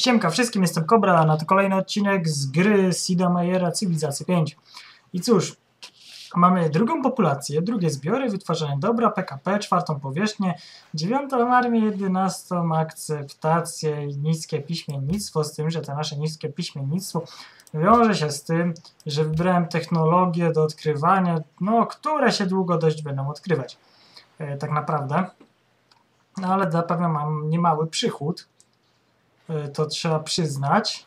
Siemka wszystkim, jestem Kobra, na to kolejny odcinek z gry Sida Meiera Cywilizacja 5. I cóż, mamy drugą populację, drugie zbiory, wytwarzanie dobra, PKP, czwartą powierzchnię, dziewiątą armię, jedenastą akceptację i niskie piśmiennictwo, z tym, że to nasze niskie piśmiennictwo wiąże się z tym, że wybrałem technologię do odkrywania, no, które się długo dość będą odkrywać. E, tak naprawdę. No ale zapewne mam niemały przychód, to trzeba przyznać.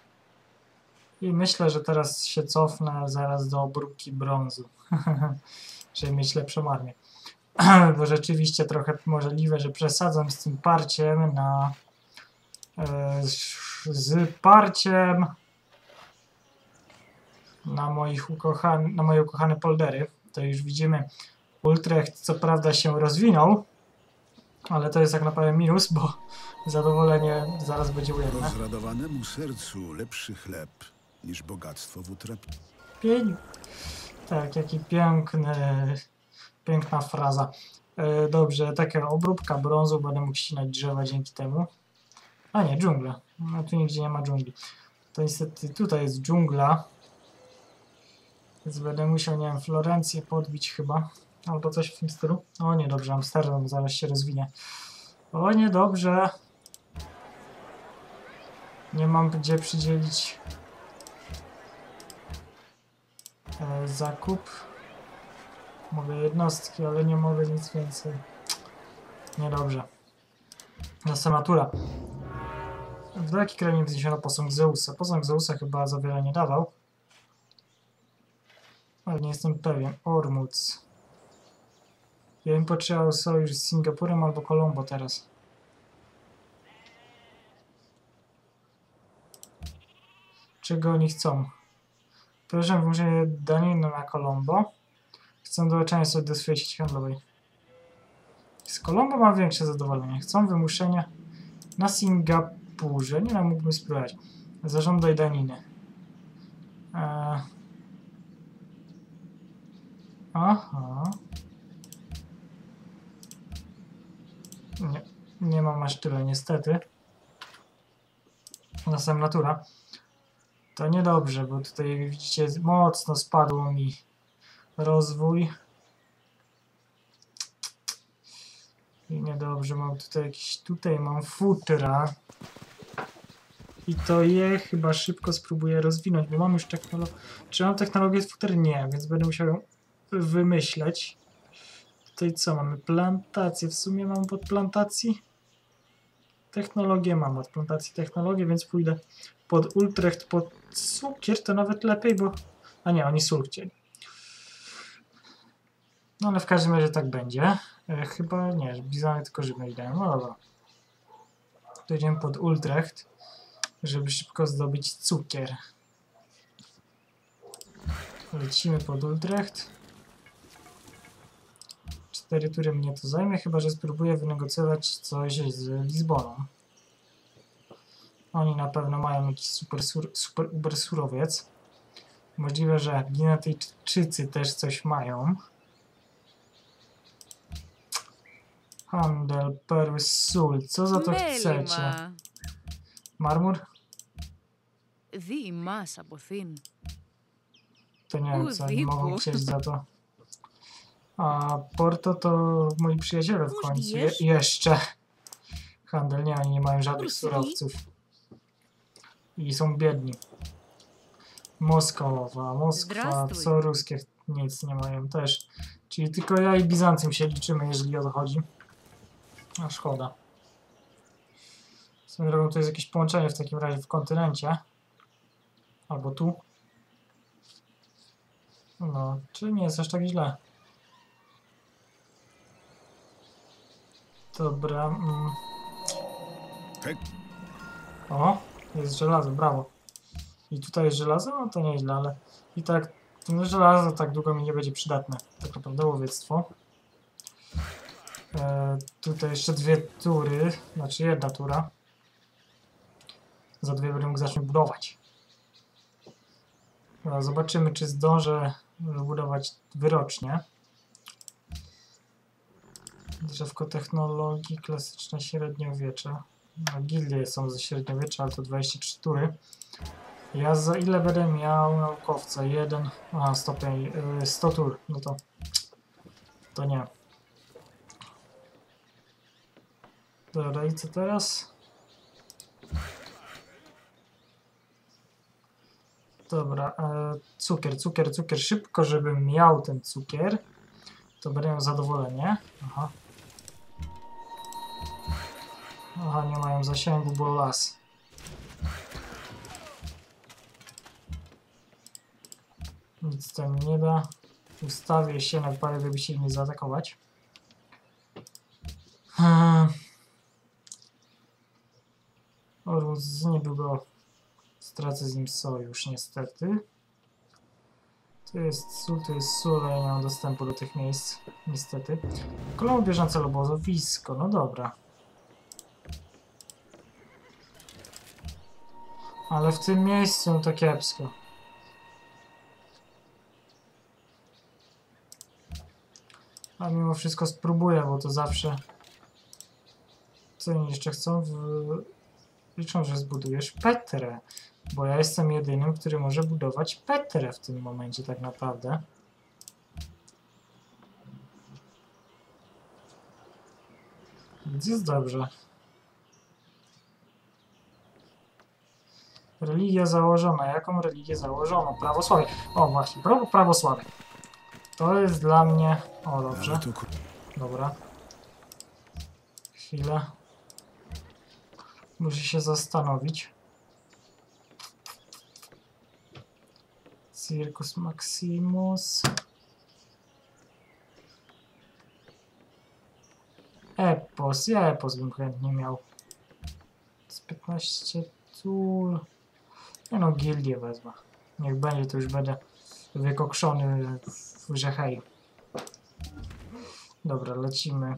I myślę, że teraz się cofnę zaraz do obróbki brązu, żeby mieć lepszą armię. Bo rzeczywiście trochę możliwe, że przesadzam z tym parciem na e, z parciem na moich ukochane, na moje ukochane poldery. To już widzimy Utrecht co prawda się rozwinął, ale to jest tak naprawdę minus, bo zadowolenie zaraz będzie ujemne. Rozradowanemu sercu lepszy chleb niż bogactwo w utrapie. Pień. Tak, jaki piękny, piękna fraza. E, dobrze, taka obróbka brązu, będę mógł ścinać drzewa dzięki temu. A nie, dżungla. No tu nigdzie nie ma dżungli. To niestety tutaj jest dżungla. Więc będę musiał, nie wiem, Florencję podbić chyba. Albo coś w tym stylu. O nie, dobrze, Amsterdam zaraz się rozwinie. O nie, dobrze. Nie mam gdzie przydzielić e, zakup. Mogę jednostki, ale nie mogę nic więcej. Niedobrze. Następna tura. W jaki krainie wzniesiono posąg Zeusa? Posąg Zeusa chyba za wiele nie dawał. Ale nie jestem pewien. Ormuz. Ja bym potrzebował sojusz z Singapurem albo Colombo teraz. Czego oni chcą? Proszę wymuszenie daniny na Colombo. Chcą dołączenia sobie do swojej sieci handlowej. Z Colombo mam większe zadowolenie. Chcą wymuszenia na Singapurze. Nie wiem, mógłbym spróbować. Zażądaj daniny. Eee. Aha. Nie, nie mam aż tyle niestety. Następna tura. To niedobrze, bo tutaj widzicie mocno spadł mi rozwój. I niedobrze, mam tutaj jakiś, tutaj mam futra. I to je chyba szybko spróbuję rozwinąć, bo mam już technologię. Czy mam technologię futer? Nie, więc będę musiał ją wymyśleć. Tutaj co mamy? Plantację. W sumie mam od plantacji technologię, mam od plantacji technologię, więc pójdę pod Ultrecht, pod cukier, to nawet lepiej, bo... A nie, oni sól chcieli. No ale w każdym razie tak będzie. E, chyba nie, bizony tylko żywność dają. No dobra. To idziemy pod Ultrecht, żeby szybko zdobyć cukier. Lecimy pod Ultrecht. 4 mnie to zajmie, chyba że spróbuję wynegocjować coś z Lizboną. Oni na pewno mają jakiś super, sur, super uber surowiec. Możliwe, że Ginetyjczycy też coś mają. Handel, perły, sól. Co za to chcecie? Marmur? To nie wiem, co oni mogą chcieć za to. A Porto to moi przyjaciele w końcu. Je, jeszcze. Handel, nie, oni nie mają żadnych surowców. I są biedni. Moskowa, Moskwa, co ruskie nic nie mają też. Czyli tylko ja i Bizancjum się liczymy, jeżeli o to chodzi. A szkoda. Swoją drogą to jest jakieś połączenie w takim razie w kontynencie. Albo tu. No, czy nie jest aż tak źle. Dobra. Mm. O, jest żelazo, brawo. I tutaj jest żelazo? No to nieźle, ale i tak no, żelazo tak długo mi nie będzie przydatne. Tak naprawdę łowiectwo. E, tutaj jeszcze dwie tury, znaczy jedna tura. Za dwie będę mógł zacząć budować. No, zobaczymy, czy zdążę wybudować wyrocznie. Drzewko technologii, klasyczne średniowiecze. Gildie są ze średniowiecza, ale to 23 tury. Ja za ile będę miał naukowca? Jeden, a stopień, y, 100 tur, no to, to nie. Dobra, i co teraz? Dobra, e, cukier, cukier, cukier, szybko, żebym miał ten cukier, to będę miał zadowolenie. Aha. Aha, nie mają zasięgu, bo las. Nic tam nie da. Ustawię się na parę, żeby się nie zaatakować. Hmm. Orus niedługo stracę z nim sojusz, niestety. To jest sól, to jest sól, ja nie mam dostępu do tych miejsc, niestety. Kolon bieżące obozowisko, no dobra. Ale w tym miejscu to kiepsko. A mimo wszystko spróbuję, bo to zawsze... Co oni jeszcze chcą? W... Liczą, że zbudujesz Petrę. Bo ja jestem jedynym, który może budować Petrę w tym momencie tak naprawdę. Więc jest dobrze. Religia założona. Jaką religię założono? Prawosławie. O właśnie, prawo, prawosławie. To jest dla mnie... O, dobrze. Dobra. Chwilę. Muszę się zastanowić. Circus Maximus. Epos. Ja Epos bym chętnie miał. Z 15 tur. No, gildię wezmę. Niech będzie, to już będę wykokszony w Rzehej. Dobra, lecimy.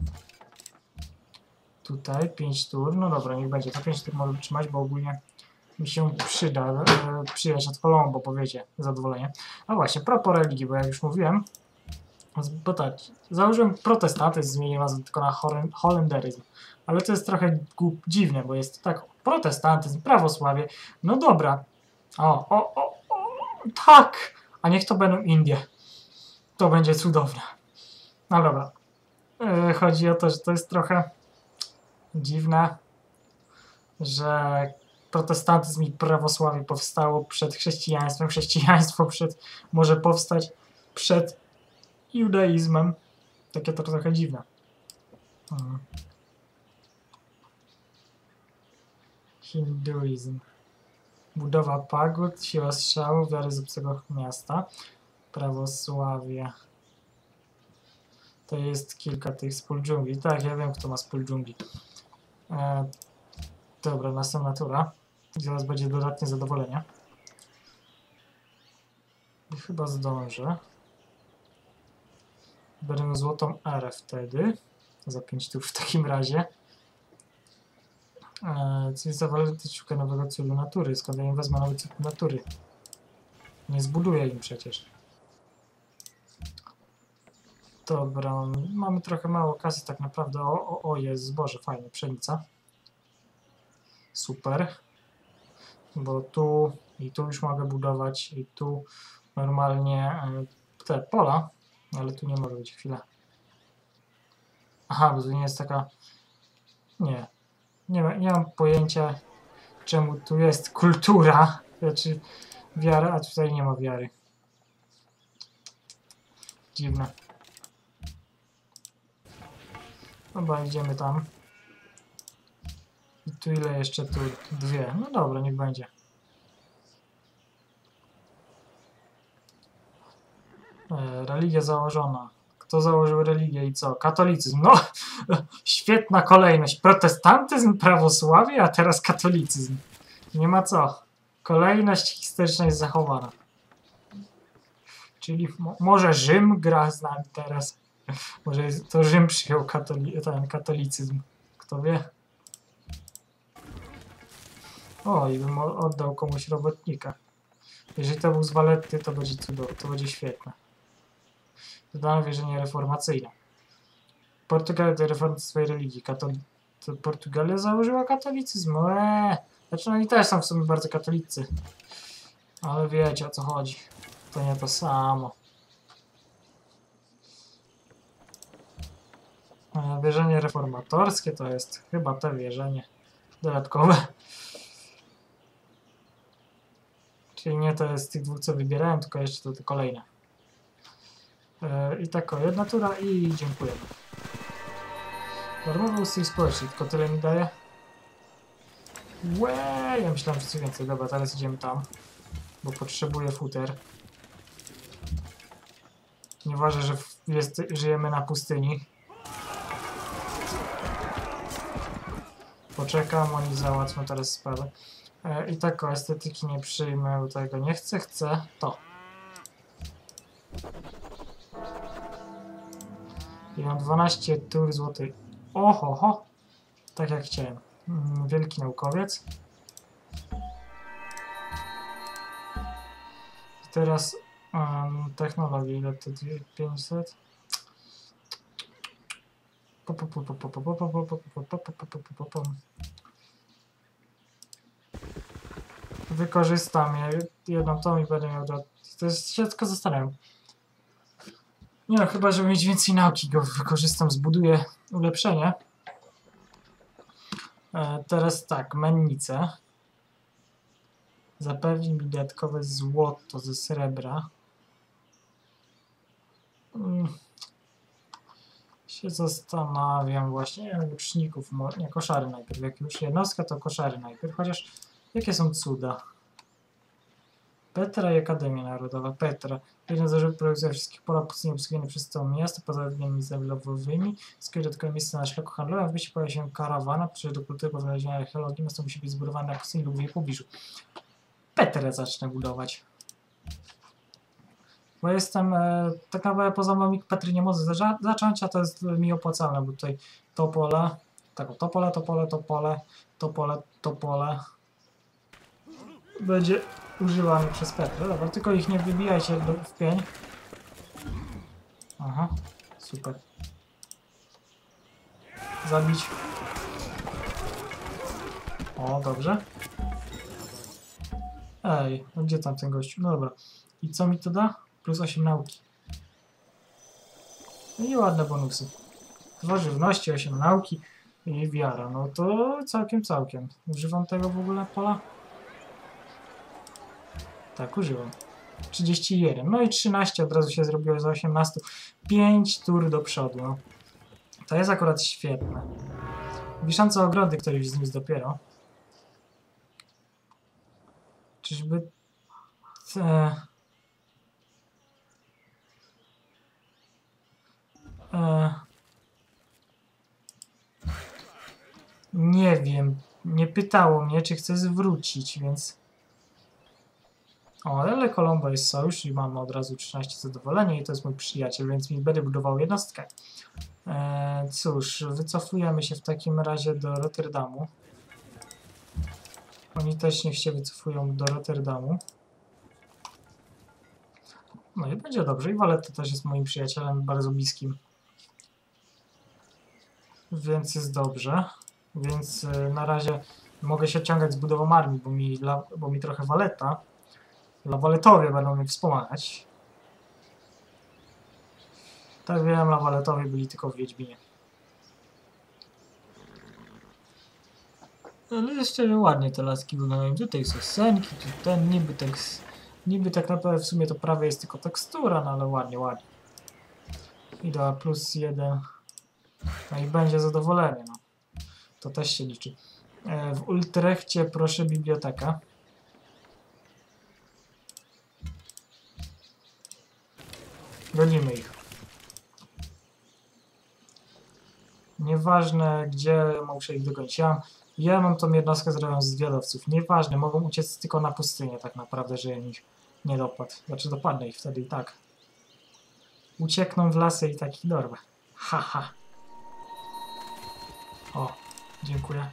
Tutaj 5 tur. No dobra, niech będzie. To 5 tur może wytrzymać, bo ogólnie mi się przyda e, przyjechać od Kolombo, bo wiecie, zadowolenie. A właśnie, propos religii, bo jak już mówiłem, z- bo tak, założyłem protestantyzm, zmieniłem nazwę tylko na holen- holenderyzm. Ale to jest trochę dziwne, bo jest tak, protestantyzm, prawosławie, no dobra. O, o, o, o, tak! A niech to będą Indie. To będzie cudowne. No dobra. Yy, chodzi o to, że to jest trochę dziwne, że protestantyzm i prawosławie powstało przed chrześcijaństwem. Chrześcijaństwo przed, może powstać przed judaizmem. Takie to trochę dziwne. Mhm. Hinduizm. Budowa pagód, siła strzału, wiary z obcego miasta. Prawosławie. To jest kilka tych spól dżungli. Tak, ja wiem, kto ma spól dżungli. E, dobra, następna tura. Zaraz będzie dodatnie zadowolenie. I chyba zdążę. Będę złotą erę wtedy. Za 5 tur w takim razie. E, coś zawalety szuka nowego celu natury. Skąd ja im wezmę nowy cel natury? Nie zbuduję im przecież. Dobra, mamy trochę mało kasy tak naprawdę. O, o, o jest zboże, fajnie, pszenica. Super. Bo tu i tu już mogę budować i tu normalnie e, te pola, ale tu nie może być chwila. Aha, bo tu nie jest taka... Nie. Nie, ma- nie mam pojęcia czemu tu jest kultura, znaczy wiara, a tutaj nie ma wiary. Dziwne. Dobra, idziemy tam. I tu ile jeszcze tu? Dwie. No dobra, niech będzie. E, religia założona. Kto założył religię i co? Katolicyzm. No, świetna kolejność. Protestantyzm, prawosławie, a teraz katolicyzm. Nie ma co. Kolejność historyczna jest zachowana. Czyli mo może Rzym gra z nami teraz. Może to Rzym przyjął katoli ten katolicyzm. Kto wie? O, i bym oddał komuś robotnika. Jeżeli to był z Waletty, to będzie cudowne, to będzie świetne. Dodano wierzenie reformacyjne. Portugalia to reformacja swojej religii. Katol To Portugalia założyła katolicyzm. Eee. Znaczy oni też są w sumie bardzo katolicy. Ale wiecie o co chodzi. To nie to samo. E, Wierzenie reformatorskie to jest chyba to wierzenie dodatkowe. Czyli nie to jest tych dwóch, co wybierałem, tylko jeszcze to te kolejne. E, I tak o, jedna tura i dziękujemy. Darmowy ustrój społeczny, tylko tyle mi daje. Łe, ja myślałem, że coś więcej. Dobra, teraz idziemy tam, bo potrzebuję futer. Nie ważne, że jest, żyjemy na pustyni. Poczekam, oni załatwią teraz sprawę. E, I tak o estetyki nie przyjmę tego. Nie chcę, chcę to. I mam 12 tur złotych. Oho, ho. Tak jak chciałem. Wielki naukowiec. I teraz um, technologii. Ile to 500? Wykorzystam je, jedną tą i będę miał... To jest, się tylko zastanawiam. Nie no, chyba żeby mieć więcej nauki go wykorzystam, zbuduję ulepszenie. E, teraz tak, mennice. Zapewni mi dodatkowe złoto ze srebra. Mm. Się zastanawiam właśnie, łuczników, nie, koszary najpierw, jak już jednostka, to koszary najpierw, chociaż jakie są cuda? Petra i Akademia Narodowa. Petra. Jeden z zarządów produkcji wszystkich pola pustyni obsługiwane przez całe miasto, poza liniami zablowowymi. Skieruj dodatkowe miejsce na szlaku handlowym. W mieście pojawia się karawana. Przy do kultury po znalezieniu archeologii miasto musi być zbudowane na pustyni lub w jej pobliżu. Petrę zacznę budować. Bo jestem, e, tak naprawdę poza mną Petry nie za- zacząć, a to jest mi opłacalne, bo tutaj to pole, tak to pole, to pole, to pole, to pole, to pole będzie używany przez Petrę. Dobra, tylko ich nie wybijajcie do, w pień. Aha, super. Zabić. O, dobrze. Ej, no gdzie tam ten gościu? No dobra. I co mi to da? Plus 8 nauki. No i ładne bonusy. Dwa żywności, 8 nauki i wiara. No to całkiem, całkiem. Używam tego w ogóle pola? Tak, użyłem. 31. No i 13 od razu się zrobiło za 18. 5 tur do przodu. No. To jest akurat świetne. Wiszące ogrody, które już zniósł dopiero. Czyżby te... E... Nie wiem. Nie pytało mnie, czy chcę zwrócić, więc... O, ale Kolombo jest sojusz i mamy od razu 13 zadowolenia i to jest mój przyjaciel, więc mi będę budował jednostkę. E, cóż, wycofujemy się w takim razie do Rotterdamu. Oni też niech się wycofują do Rotterdamu. No i będzie dobrze. I Waletta też jest moim przyjacielem bardzo bliskim. Więc jest dobrze. Więc e, na razie mogę się ciągać z budową armii, bo mi, bo mi trochę Waleta. Lawaletowie będą mnie wspomagać. Tak wiem, lawaletowie byli tylko w Wiedźminie. Ale jeszcze ładnie te laski wyglądają. Tutaj są senki, tu ten niby tak, niby tak naprawdę w sumie to prawie jest tylko tekstura, no ale ładnie, ładnie. Idea plus jeden. No i będzie zadowolenie, no. To też się liczy. E, W Ultrechcie proszę biblioteka. Gonimy ich. Nieważne gdzie muszę ich dogonić. Ja ja mam tą jednostkę zrobioną z zwiadowców. Nieważne, mogą uciec tylko na pustynię tak naprawdę, że ja ich nie dopadł. Znaczy dopadnę ich wtedy i tak. Uciekną w lasy i takich dorwę. Haha. O, dziękuję.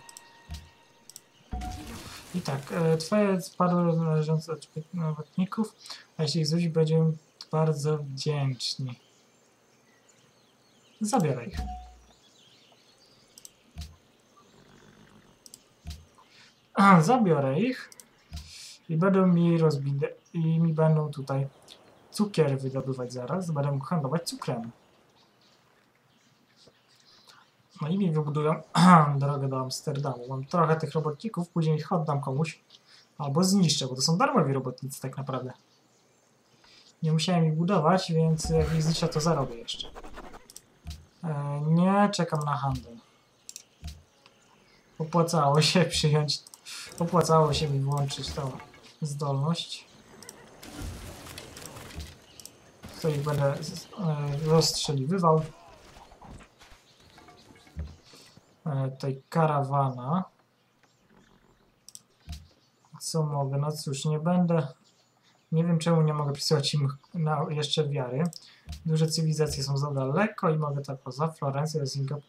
I tak, e, twoje spadły należące od nawodników, a jeśli ich zwrócić, będziemy bardzo wdzięczni. Zabieraj ich. Zabiorę ich i będą mi rozbite i mi będą tutaj cukier wydobywać zaraz, będę handlować cukrem. No i mi wybudują drogę do Amsterdamu. Mam trochę tych robotników, później ich oddam komuś. Albo zniszczę, bo to są darmowi robotnicy tak naprawdę. Nie musiałem ich budować, więc jak ich zniszczę, to zarobię jeszcze. E, nie czekam na handel. Opłacało się przyjąć, opłacało się mi włączyć tą zdolność. To ich będę e, rozstrzeliwywał. E, tutaj karawana. Co mogę? No cóż, nie będę. Nie wiem czemu nie mogę przysyłać im na jeszcze wiary. Duże cywilizacje są za daleko i mogę tak poza Florencję, Singapur.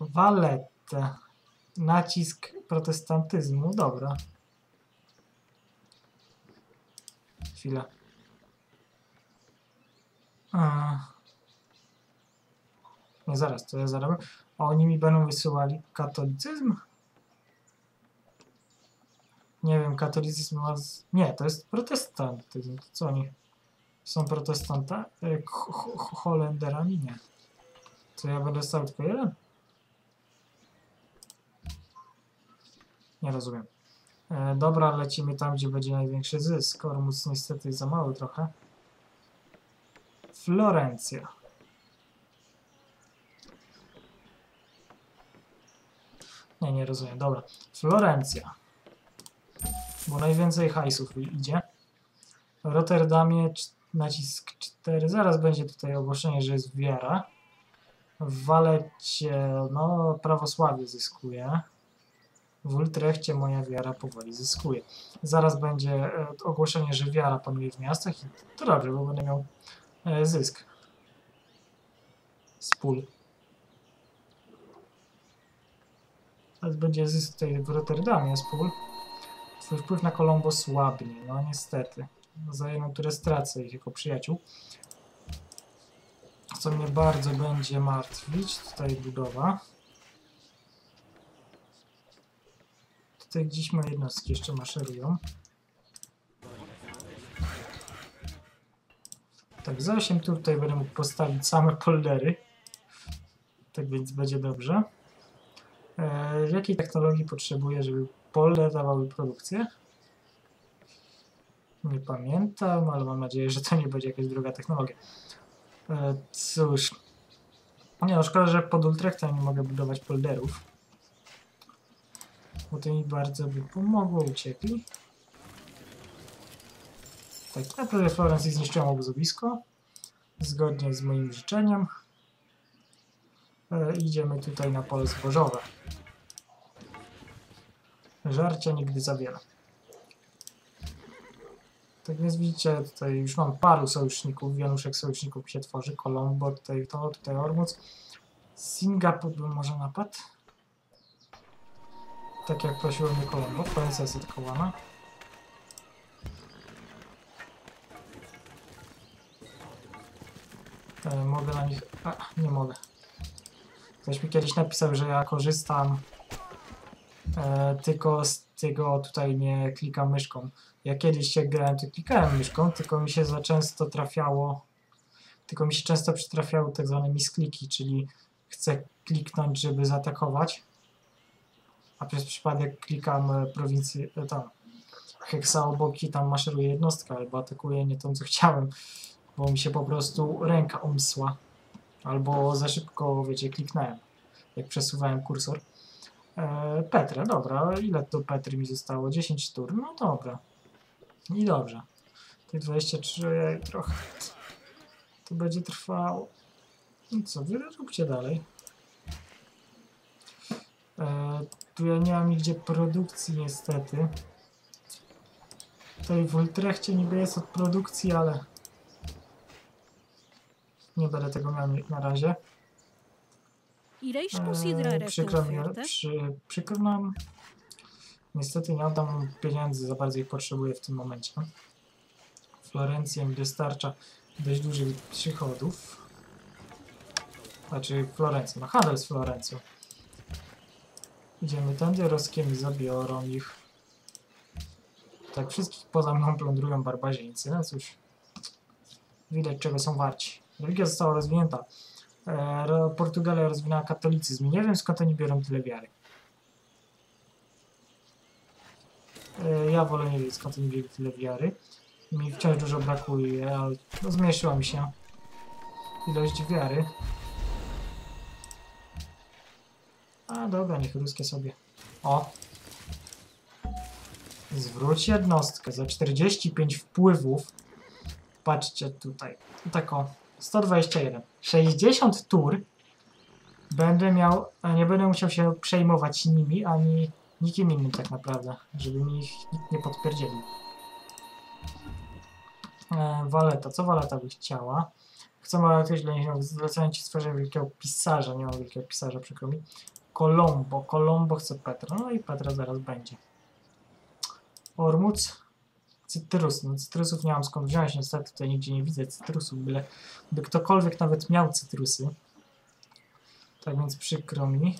Valette. Nacisk protestantyzmu. Dobra. Chwilę. A. Nie, zaraz, to ja zarobię. A oni mi będą wysyłali katolicyzm? Nie wiem, katolicyzm ma... Z... Nie, to jest protestantyzm. To co oni? Są protestanta? e, ho- Holenderami? Nie. To ja będę stał tylko jeden? Nie rozumiem. E, dobra, lecimy tam, gdzie będzie największy zysk. Ormus niestety jest za mały trochę. Florencja. Nie, nie rozumiem. Dobra. Florencja. Bo najwięcej hajsów idzie. W Rotterdamie nacisk 4. Zaraz będzie tutaj ogłoszenie, że jest wiara. W Walecie, no, prawosławie zyskuje. W Ultrechcie moja wiara powoli zyskuje. Zaraz będzie e, ogłoszenie, że wiara panuje w miastach i to dobrze, bo będę miał e, zysk. Z pól. Teraz będzie zysk tutaj w Rotterdamie z pól. Twój wpływ na Kolombo słabnie, no niestety. Za jedną turę stracę ich jako przyjaciół. Co mnie bardzo będzie martwić, tutaj budowa. Tutaj gdzieś moje jednostki jeszcze maszerują. Tak, za 8 tur tutaj będę mógł postawić same poldery. Tak więc będzie dobrze. E, jakiej technologii potrzebuję, żeby polder dawały produkcję? Nie pamiętam, ale mam nadzieję, że to nie będzie jakaś druga technologia. E, cóż. Nie no, szkoda, że pod Ultrechtem nie mogę budować polderów. Bo to mi bardzo by pomogło, uciekli. Tak, naprawdę Florencji zniszczyłem obozowisko. Zgodnie z moim życzeniem. E, idziemy tutaj na pole zbożowe. Żarcia nigdy za wiele. Tak więc widzicie, tutaj już mam paru sojuszników, wianuszek sojuszników się tworzy, Colombo, tutaj to, tutaj Ormuz. Singapur bym może napadł. Tak jak prosiło mnie Colombo, koniec jest atakowana. E, mogę na nich... A, nie mogę. Ktoś mi kiedyś napisał, że ja korzystam e, tylko z tego tutaj nie klikam myszką. Ja kiedyś się grałem, to klikałem myszką, tylko mi się za często trafiało, tylko mi się często przytrafiały tak zwane miskliki, czyli chcę kliknąć, żeby zaatakować, a przez przypadek klikam e, prowincję, e, tam, heksa obok i tam maszeruje jednostka, albo atakuje nie tą, co chciałem, bo mi się po prostu ręka omsła, albo za szybko, wiecie, kliknąłem, jak przesuwałem kursor. E, Petrę, dobra, ile to Petry mi zostało? 10 tur, no dobra. I dobrze. Tych 23 trochę. To będzie trwało. No co, wy dalej. E, tu ja nie mam nigdzie produkcji niestety. Tutaj w Ultrechcie niby jest od produkcji, ale nie będę tego miał na razie. Eee, przykro, mi, ofertę? przy, przykro nam. Niestety nie oddam pieniędzy, za bardzo ich potrzebuję w tym momencie. Florencja mi dostarcza dość dużych przychodów. Znaczy Florencja, no handel z Florencją. Idziemy tędy, Roskie mi zabiorą ich. Tak wszystkich poza mną plądrują barbarzyńcy. No cóż, widać czego są warci. Religia została rozwinięta. E, Portugalia rozwinęła katolicyzm. Nie wiem skąd oni biorą tyle wiary. E, Ja wolę nie wiedzieć skąd oni wzięli tyle wiary. Mi wciąż dużo brakuje, ale no, zmniejszyła mi się ilość wiary. A dobra, niech ruskie sobie. O! Zwróć jednostkę za 45 wpływów. Patrzcie tutaj. Tak o. 121. 60 tur będę miał, a nie będę musiał się przejmować nimi, ani nikim innym tak naprawdę, żeby mi ich nikt nie podpierdzielił. E, Waleta. Co Waleta by chciała? Chcę dla nich zlecenie ci stworzenia wielkiego pisarza. Nie mam wielkiego pisarza, przykro mi. Kolombo. Kolombo chce Petra. No i Petra zaraz będzie. Ormuc. Cytrus. No cytrusów nie mam skąd wziąć. Niestety tutaj nigdzie nie widzę cytrusów. Byle by ktokolwiek nawet miał cytrusy. Tak więc przykro mi.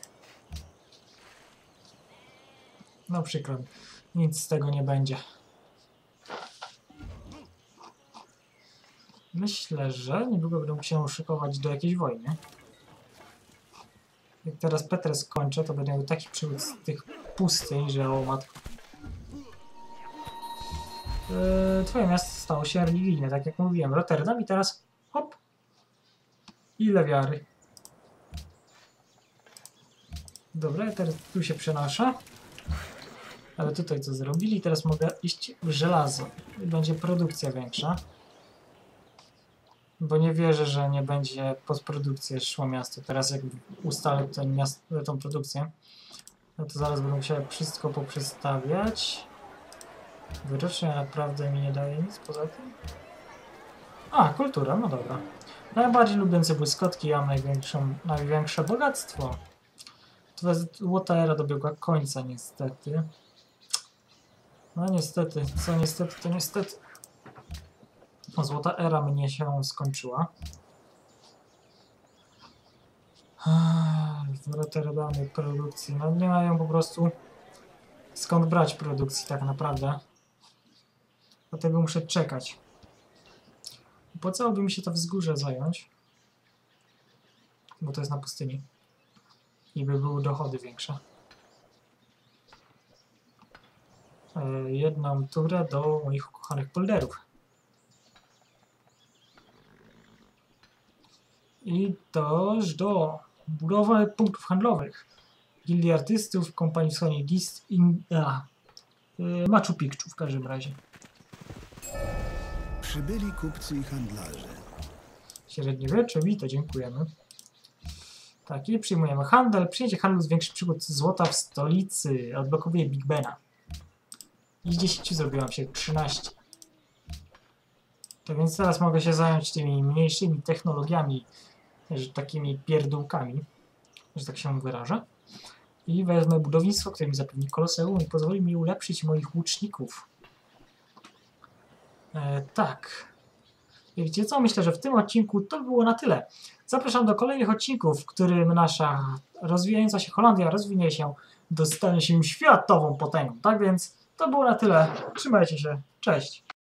No przykro mi. Nic z tego nie będzie. Myślę, że niedługo będę musiał szykować do jakiejś wojny. Jak teraz Petrę skończę, to będę miał taki przywód z tych pustyń, że o matko. Yy, twoje miasto stało się religijne, tak jak mówiłem. Rotterdam i teraz hop. Ile wiary. Dobra, teraz tu się przenoszę. Ale tutaj co zrobili? Teraz mogę iść w żelazo. Będzie produkcja większa. Bo nie wierzę, że nie będzie postprodukcji szło miasto. Teraz jak ustalę ten miast, tą produkcję, no to zaraz będę musiał wszystko poprzestawiać. Wyrocznie naprawdę mi nie daje nic poza tym. A, kultura, no dobra. Najbardziej lubiący błyskotki, ja największą, największe bogactwo. To złota era dobiegła końca niestety. No niestety, co niestety, to niestety. Złota era mnie się skończyła. W Rotterdamie produkcji. No nie mają po prostu skąd brać produkcji tak naprawdę. Dlatego muszę czekać. Opłacałoby mi się to wzgórze zająć. Bo to jest na pustyni. I by były dochody większe. E, jedną turę do moich ukochanych polderów. I też do budowy punktów handlowych. Gildii artystów, kompanii wschodniej Gist in, a, y, Machu Picchu w każdym razie. Przybyli kupcy i handlarze. Średniowiecze, wito, dziękujemy. Tak, i przyjmujemy handel. Przyjęcie handlu zwiększy przychód złota w stolicy. Odblokowuje Big Bena. I z 10 zrobiłam się 13. Tak więc teraz mogę się zająć tymi mniejszymi technologiami, takimi pierdółkami, że tak się wyrażę. I wezmę budownictwo, które mi zapewni koloseum i pozwoli mi ulepszyć moich łuczników. E, tak. I wiecie co? Myślę, że w tym odcinku to by było na tyle. Zapraszam do kolejnych odcinków, w którym nasza rozwijająca się Holandia rozwinie się, dostanie się światową potęgą. Tak więc to było na tyle. Trzymajcie się. Cześć.